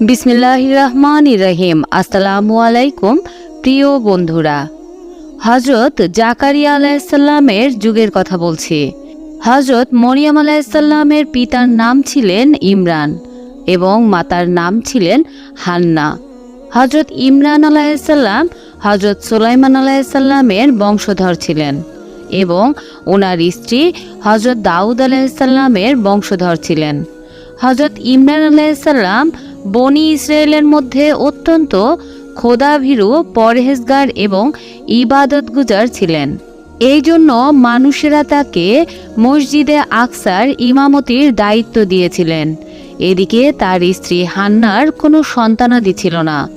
বিসমিল্লাহ রহমান রহিম আসসালামু আলাইকুম প্রিয় বন্ধুরা। হজরত জাকারিয়া আলাইসাল্লামের যুগের কথা বলছি। হজরত মরিয়াম আলাইসাল্লামের পিতার নাম ছিলেন ইমরান এবং মাতার নাম ছিলেন হান্না। হজরত ইমরান আলাইসাল্লাম হজরত সুলাইমান আলাইসাল্লামের বংশধর ছিলেন এবং ওনার স্ত্রী হজরত দাউদ আলাইসাল্লামের বংশধর ছিলেন। হজরত ইমরান আলাইসাল্লাম বনি ইসরায়েলের মধ্যে অত্যন্ত খোদাভীরু পরহেজগার এবং ইবাদত গুজার ছিলেন। এই জন্য মানুষেরা তাকে মসজিদে আকসার ইমামতির দায়িত্ব দিয়েছিলেন। এদিকে তার স্ত্রী হান্নার কোনো সন্তানাদি ছিল না।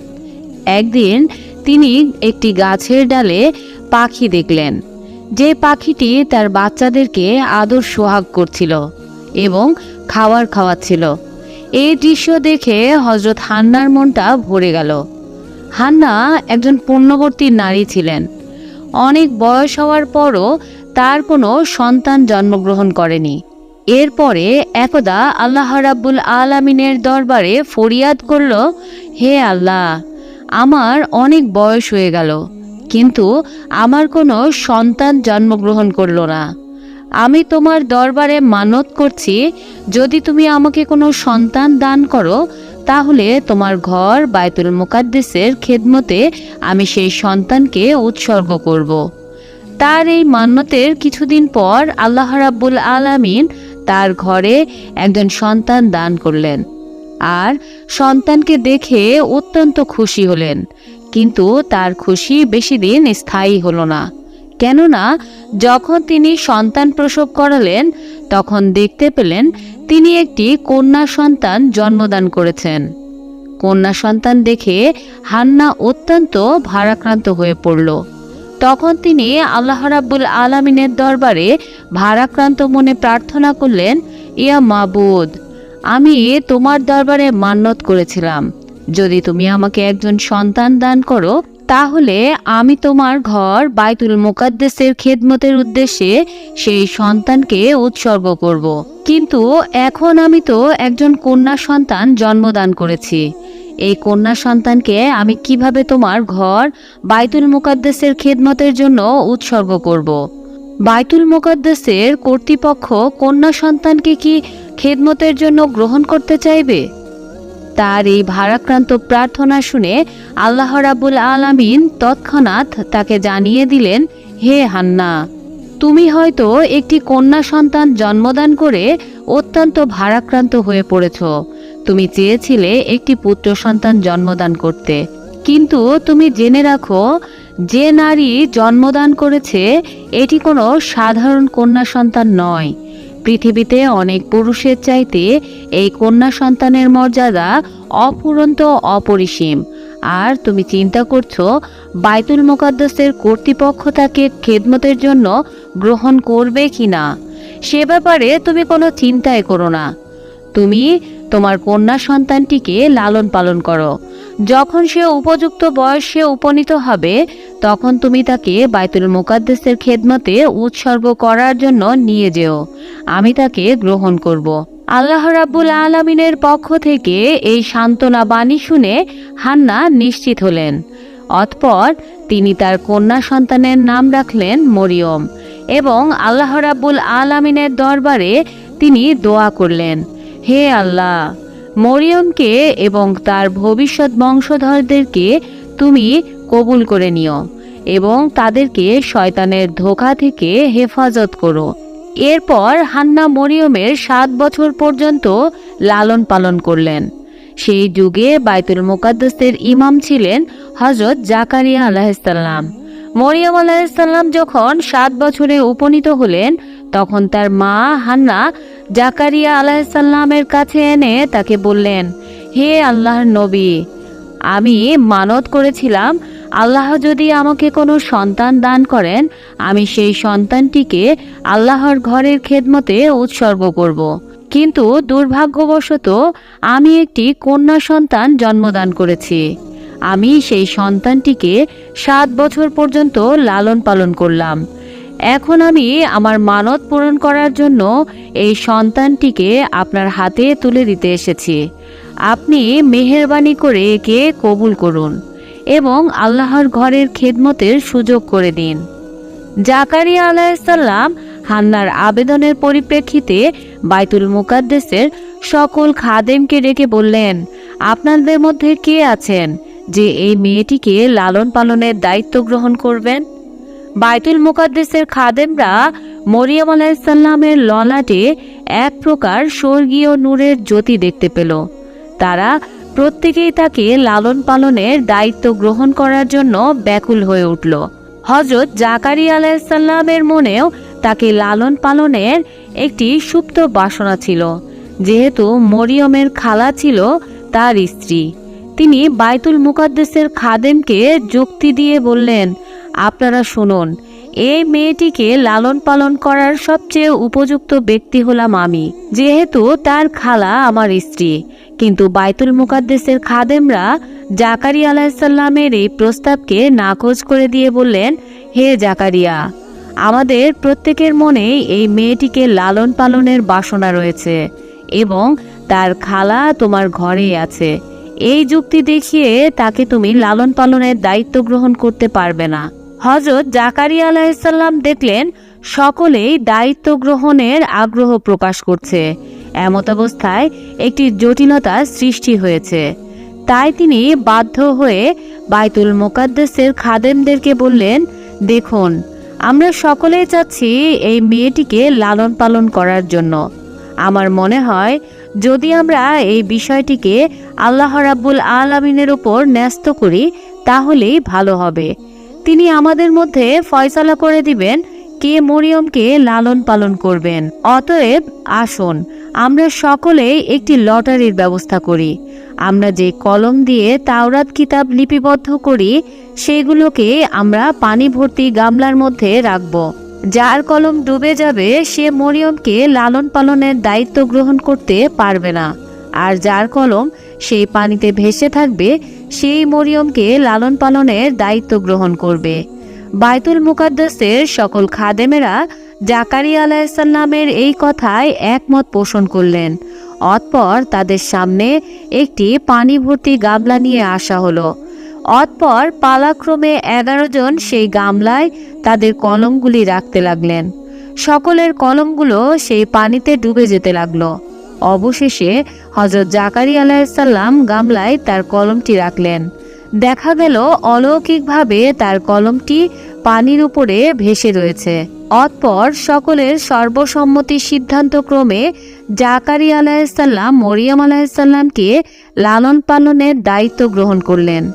একদিন তিনি একটি গাছের ডালে পাখি দেখলেন। যে পাখিটি তার বাচ্চাদেরকে আদর সোহাগ করছিল এবং খাওয়ার খাওয়াচ্ছিল। এই দৃশ্য দেখে হজরত হান্নার মনটা ভরে গেল। হান্না একজন পূর্ণবর্তী নারী ছিলেন। অনেক বয়স হওয়ার পরও তার কোনো সন্তান জন্মগ্রহণ করেনি। এরপরে একদা আল্লাহ রাব্বুল আলামিনের দরবারে ফরিয়াদ করল, হে আল্লাহ, আমার অনেক বয়স হয়ে গেল, কিন্তু আমার কোনো সন্তান জন্মগ্রহণ করল না। আমি তোমার দরবারে মানত করছি, যদি তুমি আমাকে কোনো সন্তান দান করো, তাহলে তোমার ঘর বায়তুল মুকাদ্দেসের খেদমতে আমি সেই সন্তানকে উৎসর্গ করব। তার এই মান্যতের কিছুদিন পর আল্লাহ রাব্বুল আলামিন তার ঘরে একজন সন্তান দান করলেন আর সন্তানকে দেখে অত্যন্ত খুশি হলেন, কিন্তু তার খুশি বেশি দিন স্থায়ী হলো না কেননা, যখন তিনি সন্তান প্রসব করালেন, তখন দেখতে পেলেন তিনি একটি কন্যা সন্তান জন্মদান করেছেন। কন্যা সন্তান দেখে হান্না অত্যন্ত ভারাক্রান্ত হয়ে পড়ল। তখন তিনি আল্লাহ রাব্বুল আলামিনের দরবারে ভারাক্রান্ত মনে প্রার্থনা করলেন, ইয়া মাবুদ, আমি তোমার দরবারে মান্যত করেছিলাম। যদি তুমি আমাকে একজন সন্তান দান করো তাহলে আমি তোমার ঘর বাইতুল মুকাদ্দেসের খেদমতের উদ্দেশ্যে সেই সন্তানকে উৎসর্গ করব। কিন্তু এখন আমি তো একজন কন্যা সন্তান জন্মদান করেছি এই কন্যা সন্তানকে আমি কীভাবে তোমার ঘর বাইতুল মুকাদ্দেসের খেদমতের জন্য উৎসর্গ করব। বাইতুল মুকাদ্দেসের কর্তৃপক্ষ কন্যা সন্তানকে কি খেদমতের জন্য গ্রহণ করতে চাইবে তার এই ভারাক্রান্ত প্রার্থনা শুনে আল্লাহ রাবুল আলামিন তৎক্ষণাৎ তাকে জানিয়ে দিলেন, হে হান্না, তুমি হয়তো একটি কন্যা সন্তান জন্মদান করে অত্যন্ত ভারাক্রান্ত হয়ে পড়েছ। তুমি চেয়েছিলে একটি পুত্র সন্তান জন্মদান করতে। কিন্তু তুমি জেনে রাখো, যে নারী জন্মদান করেছে, এটি কোনো সাধারণ কন্যা সন্তান নয়। পৃথিবীতে অনেক পুরুষের চাইতে এই কন্যা সন্তানের মর্যাদা অপুরন্ত অপরিসীম। আর তুমি চিন্তা করছ, বাইতুল মোকাদ্দাসের কর্তৃপক্ষ তাকে খেদমতের জন্য গ্রহণ করবে কি না সে ব্যাপারে তুমি কোনো চিন্তাই করো না। তুমি তোমার কন্যা সন্তানটিকে লালন পালন করো। যখন সে উপযুক্ত বয়সে উপনীত হবে তখন তুমি তাকে বাইতুল মুকাদ্দেসের খেদমতে উৎসর্গ করার জন্য নিয়ে যেও আমি তাকে গ্রহণ করব। আল্লাহ রাব্বুল আলমিনের পক্ষ থেকে এই সান্ত্বনা বাণী শুনে হান্না নিশ্চিত হলেন অতপর তিনি তার কন্যা সন্তানের নাম রাখলেন মরিয়ম এবং আল্লাহ রাব্বুল আলমিনের দরবারে তিনি দোয়া করলেন, হে আল্লাহ, মরিয়মকে এবং তার ভবিষ্যৎ বংশধরদেরকে তুমি কবুল করে নিও এবং তাদেরকে শয়তানের ধোকা থেকে হেফাজত করো। এরপর হান্না মরিয়মের সাত বছর পর্যন্ত লালন পালন করলেন। সেই যুগে বাইতুল মুকাদ্দাসের ইমাম ছিলেন হজরত জাকারিয়া আলাহিসাল্লাম মরিয়ম আলাহিসাল্লাম যখন সাত বছরে উপনীত হলেন, তখন তার মা হান্না জাকারিয়া আলাহিসাল্লামের কাছে এনে তাকে বললেন, হে আল্লাহর নবী, আমি মানত করেছিলাম আল্লাহ যদি আমাকে কোনো সন্তান দান করেন, আমি সেই সন্তানটিকে আল্লাহর ঘরের খেদমতে উৎসর্গ করব। কিন্তু দুর্ভাগ্যবশত আমি একটি কন্যা সন্তান জন্মদান করেছি। আমি সেই সন্তানটিকে সাত বছর পর্যন্ত লালন পালন করলাম। এখন আমি আমার মানত পূরণ করার জন্য এই সন্তানটিকে আপনার হাতে তুলে দিতে এসেছি। আপনি মেহেরবানি করে একে কবুল করুন। এবং আল্লাহর ঘরের খেদমতের সুযোগ করে দিন। জাকারিয়া আলাইসাল্লাম হান্নার আবেদনের পরিপ্রেক্ষিতে বাইতুল মুকাদ্দেসের সকল খাদেমকে ডেকে বললেন, আপনাদের মধ্যে কে আছেন যে এই মেয়েটিকে লালন পালনের দায়িত্ব গ্রহণ করবেন? বাইতুল মুকাদ্দেসের খাদেমরা মরিয়ম আলাইসাল্লামের ললাটে এক প্রকার স্বর্গীয় নূরের জ্যোতি দেখতে পেল। তারা প্রত্যেকেই তাকে লালন পালনের দায়িত্ব গ্রহণ করার জন্য ব্যাকুল হয়ে উঠল। হজরত জাকারি আলাইসাল্লামের মনেও তাকে লালন পালনের একটি সুপ্ত বাসনা ছিল। যেহেতু মরিয়মের খালা ছিল তার স্ত্রী। তিনি বাইতুল মুকাদ্দেসের খাদেমকে যুক্তি দিয়ে বললেন, আপনারা শুনুন এই মেয়েটিকে লালন পালন করার সবচেয়ে উপযুক্ত ব্যক্তি হলাম আমি। যেহেতু তার খালা আমার স্ত্রী। কিন্তু বাইতুল মুকাদ্দেসের খাদেমরা জাকারি আলাহিসাল্লামের এই প্রস্তাবকে নাকচ করে দিয়ে বললেন, হে জাকারিয়া, আমাদের প্রত্যেকের মনেই এই মেয়েটিকে লালন পালনের বাসনা রয়েছে এবং তার খালা তোমার ঘরেই আছে। এই যুক্তি দেখিয়ে তাকে তুমি লালন পালনের দায়িত্ব গ্রহণ করতে পারবে না। হজরত জাকারিয়া আলাহিসাল্লাম দেখলেন সকলেই দায়িত্ব গ্রহণের আগ্রহ প্রকাশ করছে। এমত অবস্থায় একটি জটিলতা সৃষ্টি হয়েছে। তাই তিনি বাধ্য হয়ে বাইতুল মোকাদ্দেসের খাদেমদেরকে বললেন, দেখুন, আমরা সকলেই চাচ্ছি এই মেয়েটিকে লালন পালন করার জন্য। আমার মনে হয়, যদি আমরা এই বিষয়টিকে আল্লাহ রাব্বুল আলমিনের উপর ন্যস্ত করি, তাহলেই ভালো হবে। তিনি আমাদের মধ্যে ফয়সালা করে দিবেন, কে মরিয়মকে লালন পালন করবেন। অতএব আসুন, আমরা সকলেই একটি লটারির ব্যবস্থা করি। আমরা যে কলম দিয়ে তাওরাত কিতাব লিপিবদ্ধ করি, সেগুলোকে আমরা পানি ভর্তি গামলার মধ্যে রাখব। যার কলম ডুবে যাবে, সে মরিয়মকে লালন পালনের দায়িত্ব গ্রহণ করতে পারবে না। আর যার কলম সেই পানিতে ভেসে থাকবে, সেই মরিয়মকে লালন পালনের দায়িত্ব গ্রহণ করবে। বাইতুল মুকাদ্দাসের সকল খাদেমেরা জাকারি আলাইসাল্লামের এই কথায় একমত পোষণ করলেন। অতপর তাদের সামনে একটি পানি ভর্তি গামলা নিয়ে আসা হলো। অতপর পালাক্রমে এগারো জন সেই গামলায় তাদের কলমগুলি রাখতে লাগলেন। সকলের কলমগুলো সেই পানিতে ডুবে যেতে লাগল। অবশেষে হজরত জাকারি আলাইসাল্লাম গামলায় তার কলমটি রাখলেন। দেখা গেল অলৌকিকভাবে তার কলমটি পানির উপরে ভেসে রয়েছে। অতপর সকলের সর্বসম্মতি সিদ্ধান্ত ক্রমে জাকারি আলাইসাল্লাম মরিয়াম আলাইসাল্লামকে লালন পালনের দায়িত্ব গ্রহণ করলেন।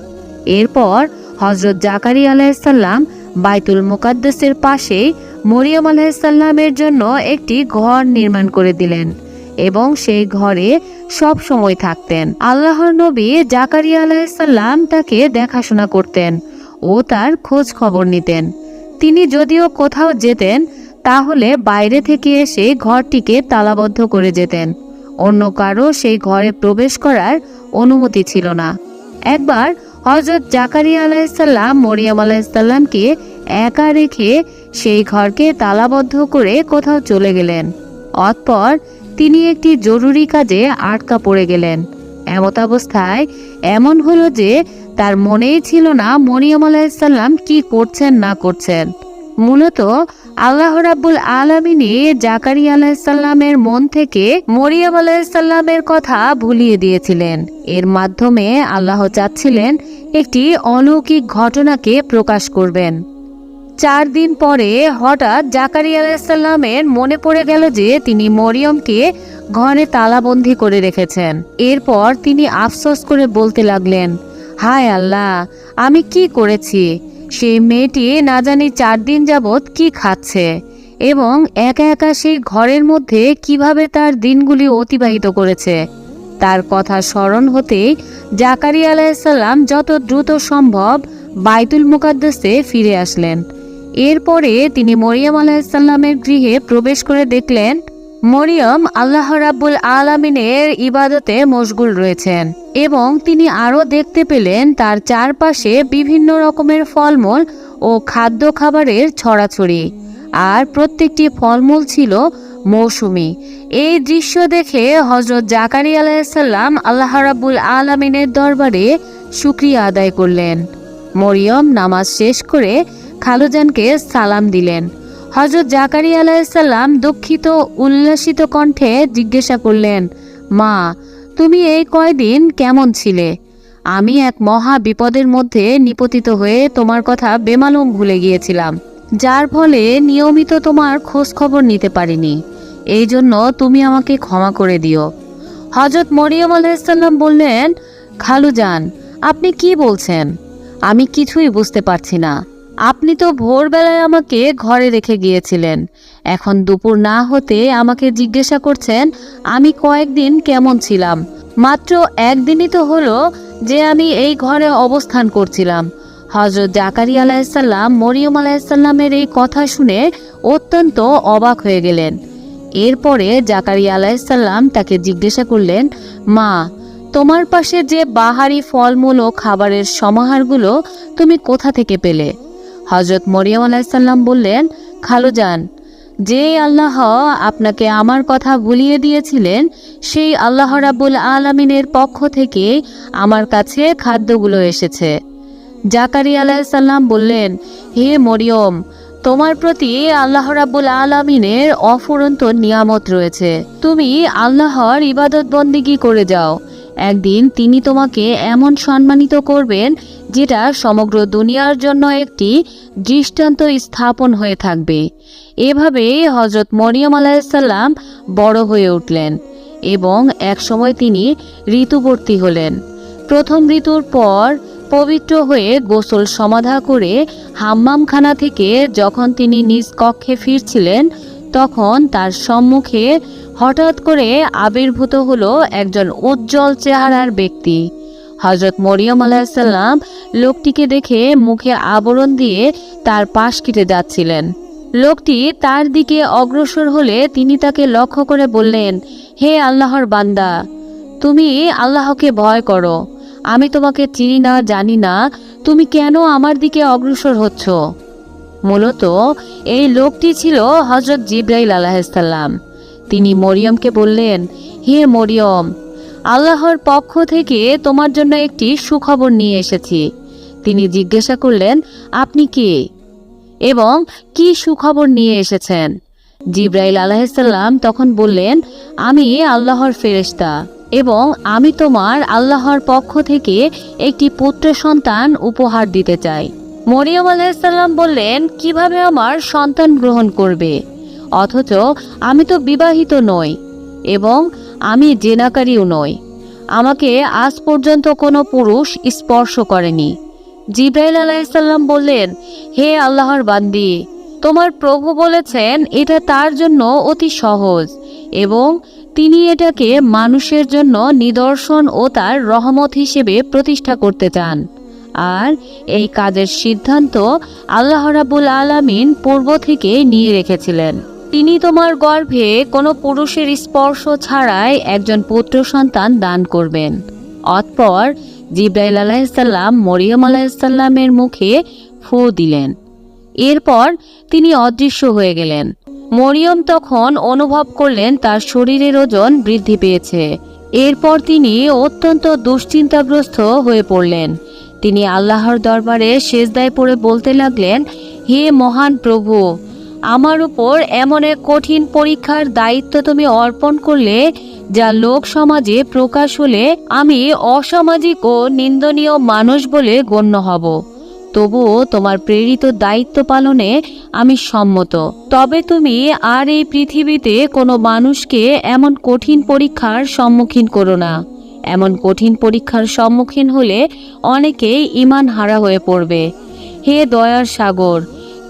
এরপর হজরত জাকারি আলাইসাল্লাম বাইতুল মুকাদ্দাসের পাশেই মরিয়ম আলাইসাল্লামের জন্য একটি ঘর নির্মাণ করে দিলেন। এবং সেই ঘরে সব সময় থাকতেন। আল্লাহর নবী জাকারিয়া আলাইসাল্লাম তাকে দেখাশোনা করতেন ও তার খোঁজ খবর নিতেন। তিনি যদিও কোথাও যেতেন, তাহলে বাইরে থেকে এসে ঘরটিকে তালাবদ্ধ করে যেতেন। অন্য কারও সেই ঘরে প্রবেশ করার অনুমতি ছিল না। একবার হজরত জাকারিয়া আলাহিসাল্লাম মরিয়াম আলাইসাল্লামকে একা রেখে সেই ঘরকে তালাবদ্ধ করে কোথাও চলে গেলেন। অতপর তিনি একটি জরুরি কাজে আটকা পড়ে গেলেন। এমত অবস্থায় এমন হলো যে তার মনেই ছিল না মরিয়ম আলাহিসাল্লাম কি করছেন, না করছেন। মূলত আল্লাহ রাব্বুল আলমিনী জাকারি আলাইসাল্লামের মন থেকে মরিয়ম আলাইসাল্লামের কথা ভুলিয়ে দিয়েছিলেন। এর মাধ্যমে আল্লাহ চাচ্ছিলেন একটি অলৌকিক ঘটনাকে প্রকাশ করবেন। চার দিন পরে হঠাৎ জাকারিয়া আলাইসাল্লামের মনে পড়ে গেল যে তিনি মরিয়মকে ঘরে তালাবন্দি করে রেখেছেন। এরপর তিনি আফসোস করে বলতে লাগলেন, হায় আল্লাহ, আমি কি করেছি? সেই মেয়েটি না জানি চার দিন যাবৎ কি খাচ্ছে এবং একা একা সেই ঘরের মধ্যে কীভাবে তার দিনগুলি অতিবাহিত করেছে? তার কথা স্মরণ হতেই জাকারিয়া আলাইসাল্লাম যত দ্রুত সম্ভব বাইতুল মুকাদ্দাসে ফিরে আসলেন। এরপরে তিনি মরিয়ম আলাহিসাল্লামের গৃহে প্রবেশ করে দেখলেন, মরিয়ম আল্লাহ রাব্বুল আলমিনের ইবাদতে মশগুল রয়েছেন এবং তিনি আরও দেখতে পেলেন তার চারপাশে বিভিন্ন রকমের ফলমূল ও খাদ্য খাবারের ছড়াছড়ি। আর প্রত্যেকটি ফলমূল ছিল মৌসুমি। এই দৃশ্য দেখে হজরত জাকারি আলাইসাল্লাম আল্লাহ রাব্বুল আলমিনের দরবারে শুক্রিয়া আদায় করলেন। মরিয়ম নামাজ শেষ করে খালুজানকে সালাম দিলেন। হজরত জাকারি আলাইসাল্লাম দুঃখিত উল্লাসিত কণ্ঠে জিজ্ঞাসা করলেন, মা, তুমি এই কয়দিন কেমন ছিলে? আমি এক মহা বিপদের মধ্যে নিপতিত হয়ে তোমার কথা বেমালুম ভুলে গিয়েছিলাম, যার ফলে নিয়মিত তোমার খোঁজ খবর নিতে পারিনি। এই জন্য তুমি আমাকে ক্ষমা করে দিও। হজরত মরিয়ম আলাইসাল্লাম বললেন, খালুজান, আপনি কি বলছেন? আমি কিছুই বুঝতে পারছি না। আপনি তো ভোরবেলায় আমাকে ঘরে রেখে গিয়েছিলেন। এখন দুপুর না হতে আমাকে জিজ্ঞাসা করছেন, আমি কয়েকদিন কেমন ছিলাম। মাত্র একদিনই তো হলো যে আমি এই ঘরে অবস্থান করছিলাম। হজরত জাকারি আলাইসাল্লাম মরিয়ম আলাইসাল্লামের এই কথা শুনে অত্যন্ত অবাক হয়ে গেলেন। এরপরে জাকারি আলাহিসাল্লাম তাকে জিজ্ঞাসা করলেন, মা, তোমার পাশে যে বাহারি ফলমূল ও খাবারের সমাহারগুলো তুমি কোথা থেকে পেলে? হজরত মরিয়ম আলাইসাল্লাম বললেন খালুজান যে আল্লাহ আপনাকে আমার কথা ভুলিয়ে দিয়েছিলেন, সেই আল্লাহ রাবুল আলমিনের পক্ষ থেকে আমার কাছে খাদ্যগুলো এসেছে। জাকারি আলাইসাল্লাম বললেন, হে মরিয়ম, তোমার প্রতি আল্লাহ রাব্বুল আলমিনের অফুরন্ত নিয়ামত রয়েছে। তুমি আল্লাহর ইবাদত বন্দিগি করে যাও। একদিন তিনি তোমাকে এমন সম্মানিত করবেন যেটা সমগ্র দুনিয়ার জন্য একটি দৃষ্টান্ত স্থাপন হয়ে থাকবে। এভাবে হজরত মরিয়ম আলাইসাল্লাম বড় হয়ে উঠলেন এবং একসময় তিনি ঋতুবর্তী হলেন। প্রথম ঋতুর পর পবিত্র হয়ে গোসল সমাধা করে হাম্মামখানা থেকে যখন তিনি নিজ কক্ষে ফিরছিলেন, তখন তার সম্মুখে হঠাৎ করে আবির্ভূত হলো একজন উজ্জ্বল চেহারার ব্যক্তি। হজরত মরিয়ম আলাহিসাল্লাম লোকটিকে দেখে মুখে আবরণ দিয়ে তার পাশ কেটে যাচ্ছিলেন। লোকটি তার দিকে অগ্রসর হলে তিনি তাকে লক্ষ্য করে বললেন, হে আল্লাহর বান্দা, তুমি আল্লাহকে ভয় করো। আমি তোমাকে চিনি না, জানি না, তুমি কেন আমার দিকে অগ্রসর হচ্ছ? মূলত এই লোকটি ছিল হজরত জিব্রাইল আলাহিসাল্লাম তিনি মরিয়মকে বললেন, হে মরিয়ম আল্লাহর পক্ষ থেকে তোমার জন্য একটি সুখবর নিয়ে এসেছি। তিনি জিজ্ঞাসা করলেন, আপনি কে? এবং কি সুখবর নিয়ে এসেছেন? জিব্রাইল আলাহিসাল্লাম তখন বললেন, আমি আল্লাহর ফেরেশতা এবং আমি তোমার আল্লাহর পক্ষ থেকে একটি পুত্র সন্তান উপহার দিতে চাই। মরিয়ম আলাহিসাল্লাম বললেন, কীভাবে আমার সন্তান গ্রহণ করবে? অথচ আমি তো বিবাহিত নই এবং আমি জেনাকারীও নই। আমাকে আজ পর্যন্ত কোনো পুরুষ স্পর্শ করেনি। জিব্রাইল আলাইসাল্লাম বললেন, হে আল্লাহর বান্দি, তোমার প্রভু বলেছেন, এটা তার জন্য অতি সহজ এবং তিনি এটাকে মানুষের জন্য নিদর্শন ও তার রহমত হিসেবে প্রতিষ্ঠা করতে চান। আর এই কাজের সিদ্ধান্ত আল্লাহ রাবুল আলামিন পূর্ব থেকে নিয়ে রেখেছিলেন। তিনি তোমার গর্ভে কোনো পুরুষের স্পর্শ ছাড়াই একজন পুত্র সন্তান দান করবেন। অতপর জিব্রাইল আলাহিসাল্লাম মরিয়ম আলাহিসাল্লামের মুখে ফু দিলেন। এরপর তিনি অদৃশ্য হয়ে গেলেন। মরিয়ম তখন অনুভব করলেন তার শরীরের ওজন বৃদ্ধি পেয়েছে। এরপর তিনি অত্যন্ত দুশ্চিন্তাগ্রস্ত হয়ে পড়লেন। তিনি আল্লাহর দরবারে শেষদায় পড়ে বলতে লাগলেন, হে মহান প্রভু আমার উপর এমন এক কঠিন পরীক্ষার দায়িত্ব তুমি অর্পণ করলে, যা লোক সমাজে প্রকাশ হলে আমি অসামাজিক ও নিন্দনীয় মানুষ বলে গণ্য হব। তবুও তোমার প্রেরিত দায়িত্ব পালনে আমি সম্মত। তবে তুমি আর এই পৃথিবীতে কোনো মানুষকে এমন কঠিন পরীক্ষার সম্মুখীন করো না। এমন কঠিন পরীক্ষার সম্মুখীন হলে অনেকেই ইমান হারা হয়ে পড়বে। হে দয়ার সাগর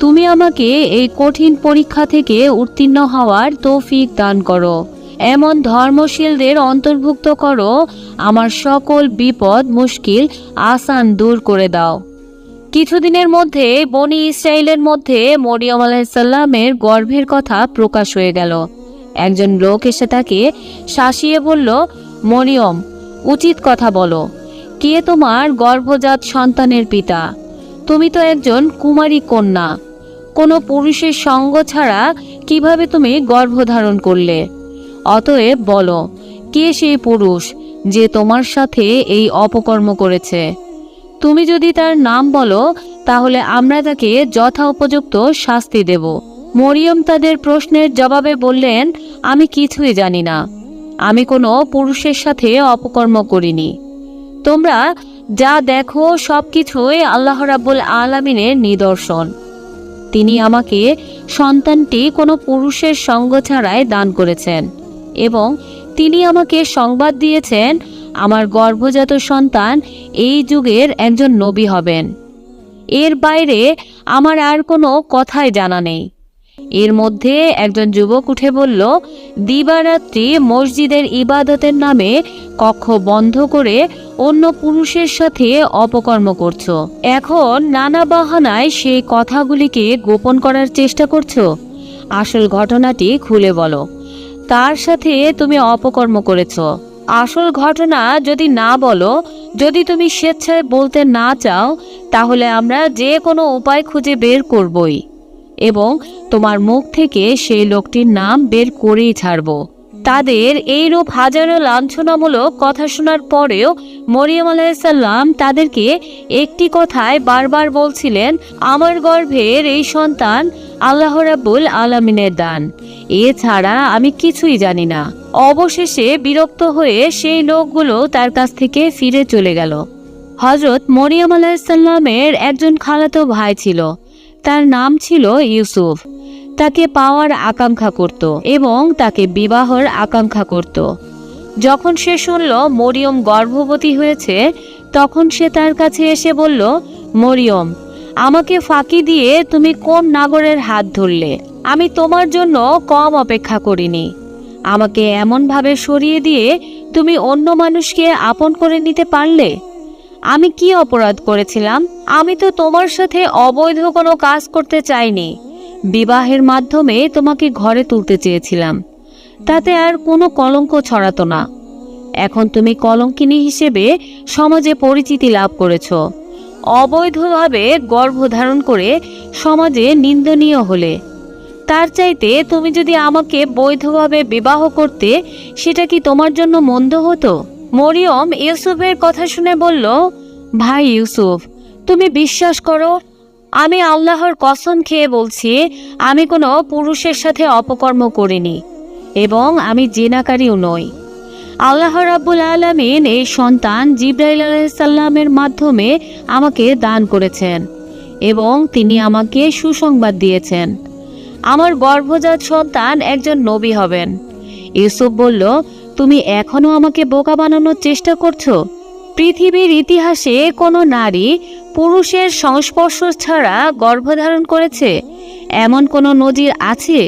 তুমি আমাকে এই কঠিন পরীক্ষা থেকে উত্তীর্ণ হওয়ার তৌফিক দান করো। এমন ধর্মশীলদের অন্তর্ভুক্ত করো, আমার সকল বিপদ, মুশকিল, আসান দূর করে দাও। কিছুদিনের মধ্যে বনি ইসরায়েলের মধ্যে মরিয়ম আলাহিসাল্লামের গর্ভের কথা প্রকাশ হয়ে গেল। একজন লোক এসে তাকে শাসিয়ে বলল, মরিয়ম, উচিত কথা বলো, কে তোমার গর্ভজাত সন্তানের পিতা? তুমি তো একজন কুমারী কন্যা। কোনো পুরুষের সঙ্গ ছাড়া কীভাবে তুমি গর্ভধারণ করলে? অতএব বলো, কে সেই পুরুষ যে তোমার সাথে এই অপকর্ম করেছে? তুমি যদি তার নাম বলো, তাহলে আমরা তাকে যথা উপযুক্ত শাস্তি দেব। মরিয়ম তাদের প্রশ্নের জবাবে বললেন, আমি কিছুই জানি না। আমি কোনো পুরুষের সাথে অপকর্ম করিনি। তোমরা যা দেখো সব কিছুই আল্লাহ রাব্বুল আলমিনের নিদর্শন। তিনি আমাকে সন্তানটি কোনো পুরুষের সঙ্গ ছাড়াই দান করেছেন এবং তিনি আমাকে সংবাদ দিয়েছেন, আমার গর্ভজাত সন্তান এই যুগের একজন নবী হবেন। এর বাইরে আমার আর কোনো কথাই জানা নেই। এর মধ্যে একজন যুবক উঠে বলল, দিবারাত্রি মসজিদের ইবাদতের নামে কক্ষ বন্ধ করে অন্য পুরুষের সাথে অপকর্ম করছ। এখন নানা বাহানায় সেই কথাগুলিকে গোপন করার চেষ্টা করছ। আসল ঘটনাটি খুলে বলো। তার সাথে তুমি অপকর্ম করেছ। আসল ঘটনা যদি না বলো, যদি তুমি স্বেচ্ছায় বলতে না চাও, তাহলে আমরা যে কোনো উপায় খুঁজে বের করবই। এবং তোমার মুখ থেকে সেই লোকটির নাম বের করেই ছাড়ব। তাদের এইরূপ হাজারো লাঞ্ছনামূলক কথা শোনার পরেও মরিয়াম আলাইসাল্লাম তাদেরকে একটি কথায় বারবার বলছিলেন, আমার গর্ভের এই সন্তান আল্লাহ রাব্বুল আলামিনের দান। এছাড়া আমি কিছুই জানি না। অবশেষে বিরক্ত হয়ে সেই লোকগুলো তার কাছ থেকে ফিরে চলে গেল। হজরত মরিয়াম আলাইসাল্লামের একজন খালাতো ভাই ছিল। তার নাম ছিল ইউসুফ। তাকে পাওয়ার আকাঙ্ক্ষা করত এবং তাকে বিবাহর আকাঙ্ক্ষা করত। যখন সে শুনল মরিয়ম গর্ভবতী হয়েছে, তখন সে তার কাছে এসে বলল, মরিয়ম, আমাকে ফাঁকি দিয়ে তুমি কোন নাগরের হাত ধরলে? আমি তোমার জন্য কম অপেক্ষা করিনি। আমাকে এমনভাবে সরিয়ে দিয়ে তুমি অন্য মানুষকে আপন করে নিতে পারলে? আমি কি অপরাধ করেছিলাম? আমি তো তোমার সাথে অবৈধ কোনো কাজ করতে চাইনি। বিবাহের মাধ্যমে তোমাকে ঘরে তুলতে চেয়েছিলাম। তাতে আর কোনো কলঙ্ক ছড়াতো না। এখন তুমি কলঙ্কিনী হিসেবে সমাজে পরিচিতি লাভ করেছ। অবৈধভাবে গর্ভধারণ করে সমাজে নিন্দনীয় হলে। তার চাইতে তুমি যদি আমাকে বৈধভাবে বিবাহ করতে, সেটা কি তোমার জন্য মন্দ হতো? মরিয়ম ইউসুফের কথা শুনে বলল, ভাই ইউসুফ, তুমি বিশ্বাস করো, আমি আল্লাহর কসম খেয়ে বলছি, আমি কোনো পুরুষের সাথে অপকর্ম করিনি এবং আমি জেনাকারীও নই। আল্লাহ রাব্বুল আলমিন এই সন্তান জিব্রাইল আলাইসাল্লামের মাধ্যমে আমাকে দান করেছেন এবং তিনি আমাকে সুসংবাদ দিয়েছেন। আমার গর্ভজাত সন্তান একজন নবী হবেন। ইউসুফ বলল তুমি এখনও আমাকে বোকা বানানোর চেষ্টা করছ? পৃথিবীর ইতিহাসে কোনো নারী পুরুষের সংস্পর্শ ছাড়া গর্ভধারণ করেছে। এমন কোনো নজির আছে?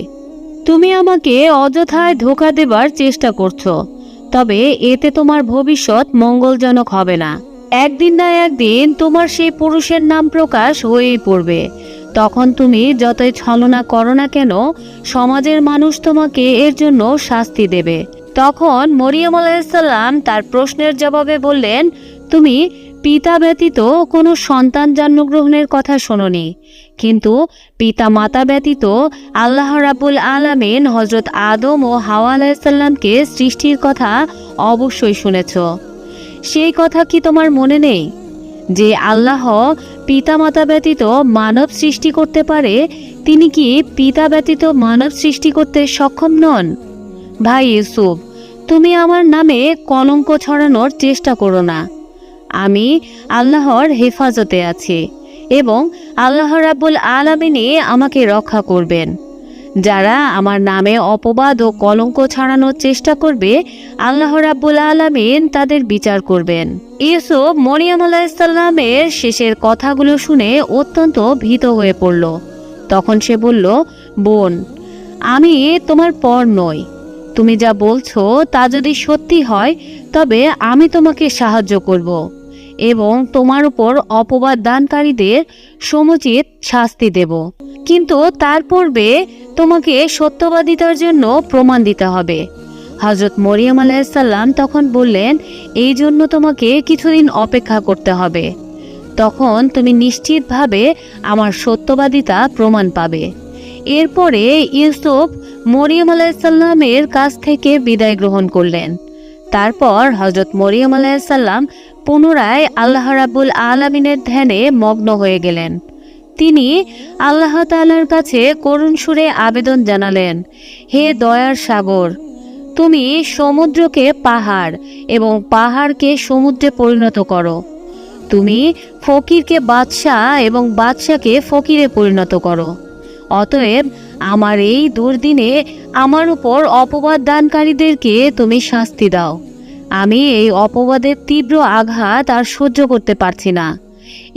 তুমি আমাকে অযথায় ধোকা দেবার চেষ্টা করছ, তবে এতে তোমার ভবিষ্যৎ মঙ্গলজনক হবে না। একদিন না একদিন তোমার সেই পুরুষের নাম প্রকাশ হয়েই পড়বে। তখন তুমি যতই ছলনা করো না কেন, সমাজের মানুষ তোমাকে এর জন্য শাস্তি দেবে। তখন মরিয়ম আলাইসাল্লাম তার প্রশ্নের জবাবে বললেন, তুমি পিতা ব্যতীত কোনো সন্তান জন্মগ্রহণের কথা শোনোনি। কিন্তু পিতা মাতা ব্যতীত আল্লাহ রাবুল আলামিন হজরত আদম ও হাওয়া আলাইসাল্লামকে সৃষ্টির কথা অবশ্যই শুনেছ। সেই কথা কি তোমার মনে নেই? যে আল্লাহ পিতা মাতা ব্যতীত মানব সৃষ্টি করতে পারে, তিনি কি পিতা ব্যতীত মানব সৃষ্টি করতে সক্ষম নন? ভাই ইউসুফ, তুমি আমার নামে কলঙ্ক ছড়ানোর চেষ্টা করো না। আমি আল্লাহর হেফাজতে আছি এবং আল্লাহ রাব্বুল আলমিনে আমাকে রক্ষা করবেন। যারা আমার নামে অপবাদ ও কলঙ্ক ছড়ানোর চেষ্টা করবে, আল্লাহ রাব্বুল আলমিন তাদের বিচার করবেন। ইউসুফ মরিয়াম আলাহিসাল্লামের শেষের কথাগুলো শুনে অত্যন্ত ভীত হয়ে পড়ল। তখন সে বলল, বোন, আমি তোমার পর নই। তুমি যা বলছো তা যদি সত্যি হয়, তবে আমি তোমাকে সাহায্য করব এবং তোমার উপর অপবাদ দানকারীদের সমুচিত শাস্তি দেব। কিন্তু তার পূর্বে তোমাকে সত্যবাদিতার জন্য প্রমাণ দিতে হবে। হজরত মরিয়াম আলাইসাল্লাম তখন বললেন, এই জন্য তোমাকে কিছুদিন অপেক্ষা করতে হবে। তখন তুমি নিশ্চিতভাবে আমার সত্যবাদিতা প্রমাণ পাবে। এরপরে ইউসুফ মরিয়ম আলাইসাল্লামের কাছ থেকে বিদায় গ্রহণ করলেন। তারপর হজরত মরিয়ম আলাইসাল্লাম পুনরায় আল্লাহ রাবুল আলমিনের ধ্যানে মগ্ন হয়ে গেলেন। তিনি আল্লাহ তাআলার কাছে করুণ সুরে আবেদন জানালেন, হে দয়ার সাগর, তুমি সমুদ্রকে পাহাড় এবং পাহাড়কে সমুদ্রে পরিণত করো। তুমি ফকিরকে বাদশাহ এবং বাদশাকে ফকিরে পরিণত করো। অতএব আমার এই দুর্দিনে আমার উপর অপবাদ দানকারীদেরকে তুমি শাস্তি দাও। আমি এই অপবাদের তীব্র আঘাত আর সহ্য করতে পারছি না।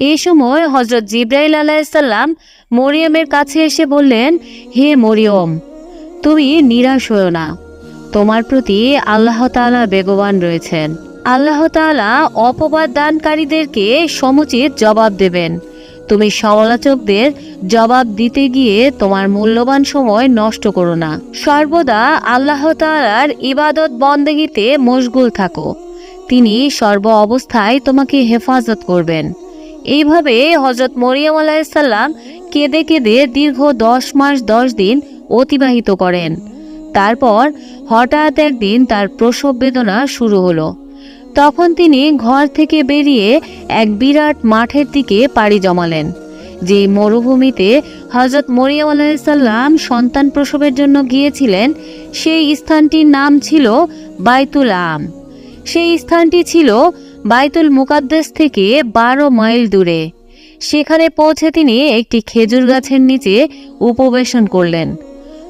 এ সময় হজরত জিব্রাইল আলাইসাল্লাম মরিয়মের কাছে এসে বললেন, হে মরিয়ম, তুমি নিরাশ হও না। তোমার প্রতি আল্লাহ তাআলা বেগবান রয়েছেন। আল্লাহ তাআলা অপবাদ দানকারীদেরকে সমুচিত জবাব দেবেন। তুমি সমালোচকদের জবাব দিতে গিয়ে তোমার মূল্যবান সময় নষ্ট করো না। সর্বদা আল্লাহ তাআলার ইবাদত বন্দেগীতে মশগুল থাকো। তিনি সর্ব অবস্থায় তোমাকে হেফাজত করবেন। এইভাবে হজরত মরিয়াম আলাইসাল্লাম কেঁদে কেঁদে দীর্ঘ দশ মাস দশ দিন অতিবাহিত করেন। তারপর হঠাৎ একদিন তার প্রসব বেদনা শুরু হলো। তখন তিনি ঘর থেকে বেরিয়ে এক বিরাট মাঠের দিকে পাড়ি জমালেন যে মরুভূমিতে হজরত মরিয়াম আলাইসাল্লাম সন্তান প্রসবের জন্য গিয়েছিলেন, সেই স্থানটির নাম ছিল বাইতুল আম। সেই স্থানটি ছিল বাইতুল মুকাদ্দেস থেকে বারো মাইল দূরে। সেখানে পৌঁছে তিনি একটি খেজুর গাছের নিচে উপবেশন করলেন।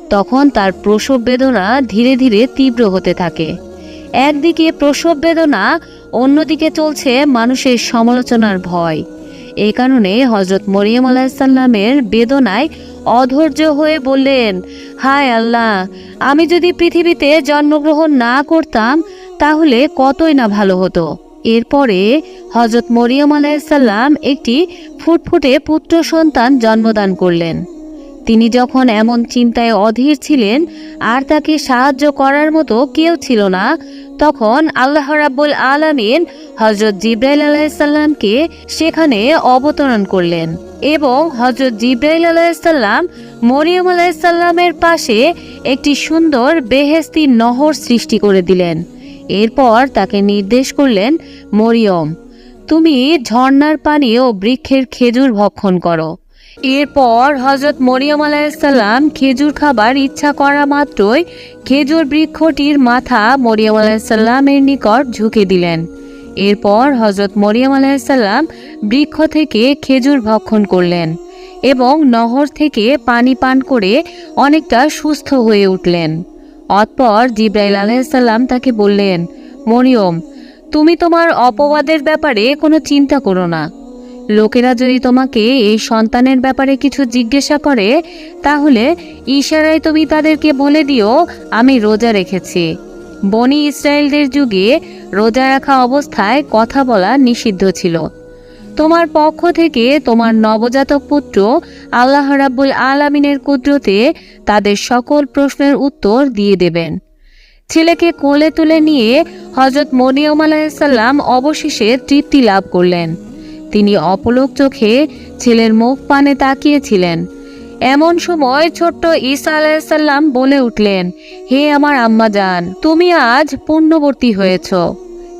তখন তার প্রসব বেদনা ধীরে ধীরে তীব্র হতে থাকে। একদিকে প্রসব বেদনা, অন্যদিকে চলছে মানুষের সমালোচনার ভয়। এই কারণে হজরত মরিয়ম আলাহিসাল্লামের বেদনায় অধৈর্য হয়ে বললেন, হায় আল্লাহ, আমি যদি পৃথিবীতে জন্মগ্রহণ না করতাম, তাহলে কতই না ভালো হতো? এরপরে হজরত মরিয়ম আলাইসাল্লাম একটি ফুটফুটে পুত্র সন্তান জন্মদান করলেন। তিনি যখন এমন চিন্তায় অধীর ছিলেন আর তাকে সাহায্য করার মতো কেউ ছিল না, তখন আল্লাহ রাব্বুল আলামিন হজরত জিব্রাইল আলাহিসাল্লামকে সেখানে অবতরণ করলেন এবং হজরত জিব্রাইল আলাহিসাল্লাম মরিয়ম আলাহিসাল্লামের পাশে একটি সুন্দর বেহেস্তি নহর সৃষ্টি করে দিলেন। এরপর তাকে নির্দেশ করলেন, মরিয়ম, তুমি ঝর্ণার পানি ও বৃক্ষের খেজুর ভক্ষণ করো। এরপর হজরত মরিয়ম আলাইসাল্লাম খেজুর খাবার ইচ্ছা করা মাত্রই খেজুর বৃক্ষটির মাথা মরিয়ম আলাইসাল্লামের নিকট ঝুঁকে দিলেন। এরপর হজরত মরিয়ম আলাইসাল্লাম বৃক্ষ থেকে খেজুর ভক্ষণ করলেন এবং নহর থেকে পানি পান করে অনেকটা সুস্থ হয়ে উঠলেন। অতপর জিব্রাইল আলাইসাল্লাম তাকে বললেন, মরিয়ম, তুমি তোমার অপবাদের ব্যাপারে কোনো চিন্তা করো না। লোকেরা যদি তোমাকে এই সন্তানের ব্যাপারে কিছু জিজ্ঞাসা করে, তাহলে ইশারায় তুমি তাদেরকে বলে দিও, আমি রোজা রেখেছি। বনি ইসরায়েলদের যুগে রোজা রাখা অবস্থায় কথা বলা নিষিদ্ধ ছিল। তোমার পক্ষ থেকে তোমার নবজাতক পুত্র আল্লাহ রাব্বুল আলামিনের কুদরতে তাদের সকল প্রশ্নের উত্তর দিয়ে দেবেন। ছেলেকে কোলে তুলে নিয়ে হজরত মরিয়ম আলাইসাল্লাম অবশেষে তৃপ্তি লাভ করলেন। তিনি অপলোক চোখে ছেলের মুখ পানে তাকিয়েছিলেন। এমন সময় ছোট্ট ঈসা আলাইসাল্লাম বলে উঠলেন, হে আমার আম্মা জান, তুমি আজ পুণ্যবর্তী হয়েছ।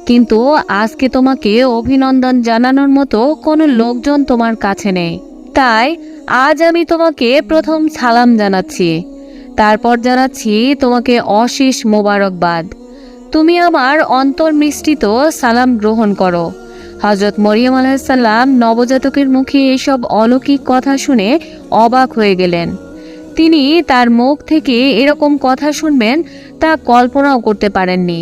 কিন্তু আজকে তোমাকে অভিনন্দন জানানোর মতো কোনো লোকজন তোমার কাছে নেই। তাই আজ আমি তোমাকে প্রথম সালাম জানাচ্ছি। তারপর জানাচ্ছি তোমাকে অশেষ মোবারকবাদ। তুমি আমার অন্তর্মিশ্রিত সালাম গ্রহণ করো। হজরত মরিয়ম আলাহিসাল্লাম নবজাতকের মুখে এসব অলৌকিক কথা শুনে অবাক হয়ে গেলেন। তিনি তার মুখ থেকে এরকম কথা শুনবেন তা কল্পনাও করতে পারেননি।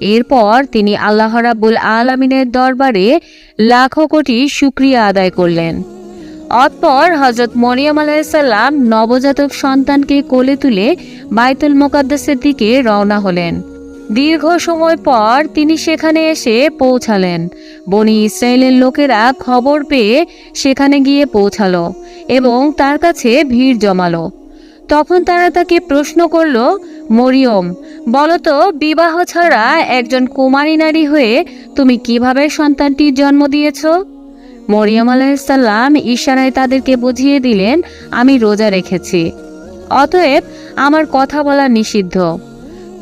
এরপর তিনি আল্লাহ রাব্বুল আলমিনের দরবারে লাখো কোটি শুক্রিয়া আদায় করলেন। অতপর হজরত মরিয়ম আলাইসাল্লাম নবজাতক সন্তানকে কোলে তুলে বাইতুল মোকাদ্দাসের দিকে রওনা হলেন। দীর্ঘ সময় পর তিনি সেখানে এসে পৌঁছালেন। বনি ইসরায়েলের লোকেরা খবর পেয়ে সেখানে গিয়ে পৌঁছালো এবং তার কাছে ভিড় জমালো। তখন তারা তাকে প্রশ্ন করল, মরিয়ম, বলতো বিবাহ ছাড়া একজন কুমারী নারী হয়ে তুমি কীভাবে সন্তানটির জন্ম দিয়েছ? মরিয়ম আলাইসাল্লাম ইশারায় তাদেরকে বুঝিয়ে দিলেন, আমি রোজা রেখেছি। অতএব আমার কথা বলা নিষিদ্ধ।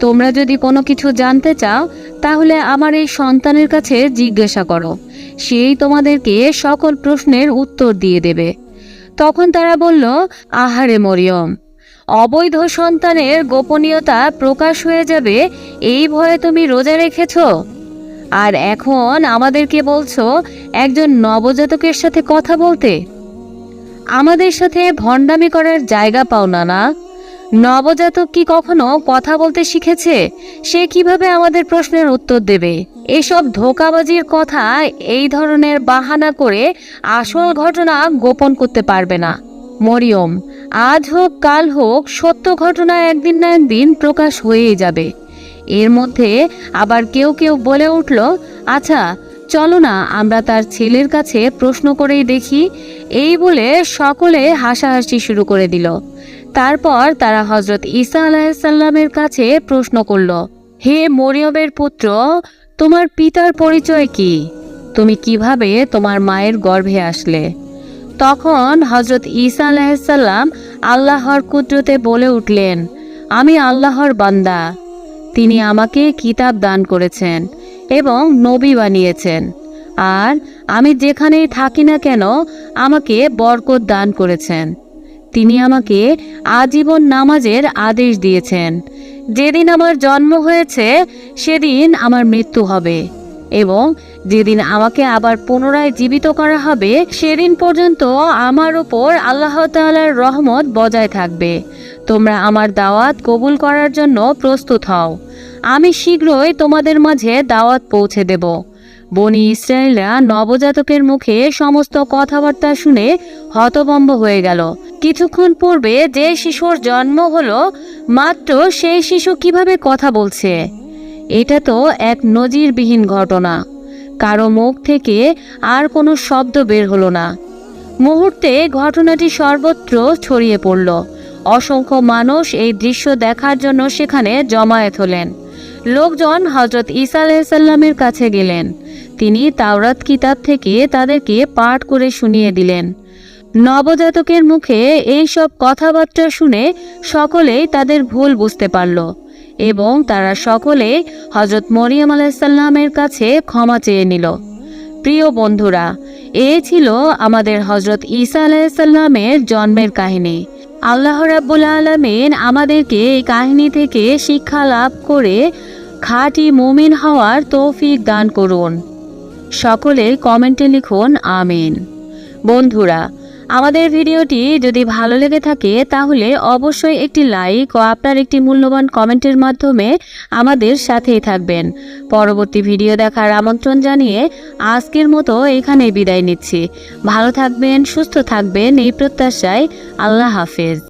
তোমরা যদি কোনো কিছু জানতে চাও, তাহলে আমার এই সন্তানের কাছে জিজ্ঞাসা করো। সেই তোমাদেরকে সকল প্রশ্নের উত্তর দিয়ে দেবে। তখন তারা বলল, আহারে মরিয়ম, অবৈধ সন্তানের গোপনীয়তা প্রকাশ হয়ে যাবে, এই ভয়ে তুমি রোজা রেখেছ? আর এখন আমাদেরকে বলছো, একজন নবজাতকের সাথে কথা বলতে? আমাদের সাথে ভণ্ডামি করার জায়গা পাও না না। নবজাতক কি কখনো কথা বলতে শিখেছে? সে কীভাবে আমাদের প্রশ্নের উত্তর দেবে? এসব ধোকাবাজির কথা এই ধরনের বাহানা করে আসল ঘটনা গোপন করতে পারবে না। মরিয়ম, আজ হোক, কাল হোক, সত্য ঘটনা একদিন না একদিন প্রকাশ হয়েই যাবে। এর মধ্যে আবার কেউ কেউ বলে উঠল আচ্ছা চলো না, আমরা তার ছেলের কাছে প্রশ্ন করেই দেখি। এই বলে সকলে হাসাহাসি শুরু করে দিল। তারপর তারা হজরত ঈসা আলাহিসাল্লামের কাছে প্রশ্ন করল, হে মরিয়মের পুত্র, তোমার পিতার পরিচয় কি? তুমি কীভাবে তোমার মায়ের গর্ভে আসলে? তখন হজরত ঈসা আলাহিসাল্লাম আল্লাহর কুদরতে বলে উঠলেন, আমি আল্লাহর বান্দা। তিনি আমাকে কিতাব দান করেছেন এবং নবী বানিয়েছেন। আর আমি যেখানেই থাকি না কেন, আমাকে বরকত দান করেছেন। তিনি আমাকে আজীবন নামাজের আদেশ দিয়েছেন। যেদিন আমার জন্ম হয়েছে, সেদিন আমার মৃত্যু হবে এবং যেদিন আমাকে আবার পুনরায় জীবিত করা হবে, সেদিন পর্যন্ত আমার ওপর আল্লাহ তাআলার রহমত বজায় থাকবে। তোমরা আমার দাওয়াত কবুল করার জন্য প্রস্তুত হও। আমি শীঘ্রই তোমাদের মাঝে দাওয়াত পৌঁছে দেব। বনি ইসরায়েলরা নবজাতকের মুখে সমস্ত কথাবার্তা শুনে হতভম্ব হয়ে গেল। কিছুক্ষণ পূর্বে যে শিশুর জন্ম হলো, মাত্র সেই শিশু কীভাবে কথা বলছে? এটা তো এক নজিরবিহীন ঘটনা। কারও মুখ থেকে আর কোনো শব্দ বের হলো না। মুহূর্তে ঘটনাটি সর্বত্র ছড়িয়ে পড়ল। অসংখ্য মানুষ এই দৃশ্য দেখার জন্য সেখানে জমায়েত হলেন। লোকজন হজরত ঈসা আলাইসাল্লামের কাছে গেলেন। তিনি তাওরাত কিতাব থেকে তাদেরকে পাঠ করে শুনিয়ে দিলেন। নবজাতকের মুখে এই সব কথাবার্তা শুনে সকলেই তাদের ভুল বুঝতে পারল এবং তারা সকলে হজরত মরিয়ম আলাইসাল্লামের কাছে ক্ষমা চেয়ে নিল। প্রিয় বন্ধুরা, এ ছিল আমাদের হজরত ঈসা আলাইসাল্লামের জন্মের কাহিনী। আল্লাহ রাব্বুল আলমেন আমাদেরকে এই কাহিনী থেকে শিক্ষা লাভ করে খাঁটি মুমিন হওয়ার তৌফিক দান করুন। সকলে কমেন্টে লিখুন, আমিন। বন্ধুরা আমাদের ভিডিওটি যদি ভালো লেগে থাকে, তাহলে অবশ্যই একটি লাইক ও আপনার একটি মূল্যবান কমেন্টের মাধ্যমে আমাদের সাথেই থাকবেন। পরবর্তী ভিডিও দেখার আমন্ত্রণ জানিয়ে আজকের মতো এখানে বিদায় নিচ্ছি। ভালো থাকবেন, সুস্থ থাকবেন এই প্রত্যাশায়। আল্লাহ হাফেজ।